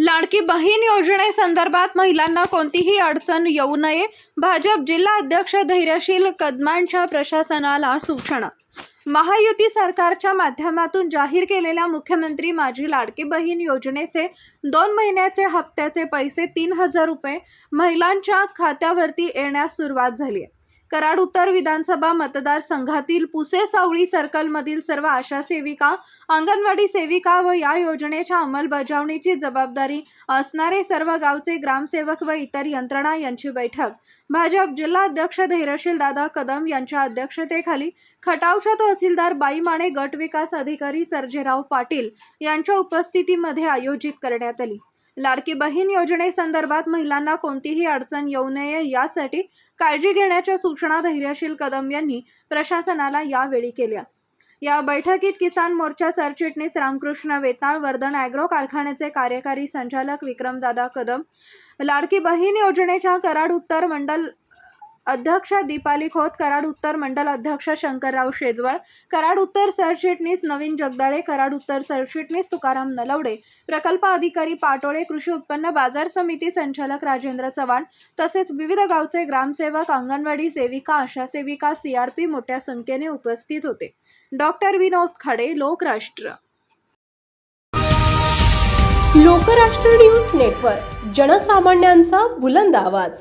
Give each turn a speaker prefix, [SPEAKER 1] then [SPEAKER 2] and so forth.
[SPEAKER 1] लाडकी बहीण योजनेसंदर्भात महिलांना कोणतीही अडचण येऊ नये. भाजप जिल्हा अध्यक्ष धैर्यशील कदमांच्या प्रशासनाला सूचना. महायुती सरकारच्या माध्यमातून जाहीर केलेल्या मुख्यमंत्री माझी लाडकी बहीण योजनेचे दोन महिन्याचे हप्त्याचे पैसे तीन हजार रुपये महिलांच्या खात्यावरती येण्यास सुरुवात झाली आहे. कराड उत्तर विधानसभा मतदारसंघातील पुसे सावळी सर्कलमधील सर्व आशा सेविका अंगणवाडी सेविका व या योजनेच्या अंमलबजावणीची जबाबदारी असणारे सर्व गावचे ग्रामसेवक व इतर यंत्रणा यांची बैठक. भाजप जिल्हा अध्यक्ष धैर्यशील दादा कदम यांच्या अध्यक्षतेखाली खटावच्या तहसीलदार बाई माने गट विकास अधिकारी सर्जेराव पाटील यांच्या उपस्थितीमध्ये आयोजित करण्यात आली. लाडकी बहीण योजनेसंदर्भात महिलांना कोणतीही अडचण येऊ नये यासाठी काळजी घेण्याच्या सूचना धैर्यशील कदम यांनी प्रशासनाला यावेळी केल्या. या बैठकीत किसान मोर्चा सरचिटणीस रामकृष्ण वेताळ वर्धन ॲग्रो कारखान्याचे कार्यकारी संचालक विक्रमदादा कदम लाडकी बहीण योजनेच्या कराड उत्तर मंडल अध्यक्ष दीपाली खोत कराड उत्तर मंडल अध्यक्ष शंकरराव शेजवळ कराड उत्तर सरचिटणीस नवीन जगदाळे कराड उत्तर सरचिटणीस तुकाराम नलवडे प्रकल्प अधिकारी पाटोळे कृषी उत्पन्न बाजार समिती संचालक राजेंद्र चव्हाण तसेच विविध गावचे ग्रामसेवक अंगणवाडी सेविका आशा सेविका सीआरपी मोठ्या संख्येने उपस्थित होते. Doctor Vinod Khade Lokrashtra.
[SPEAKER 2] Lokrashtra news network जनसामान्यांचा बुलंद आवाज.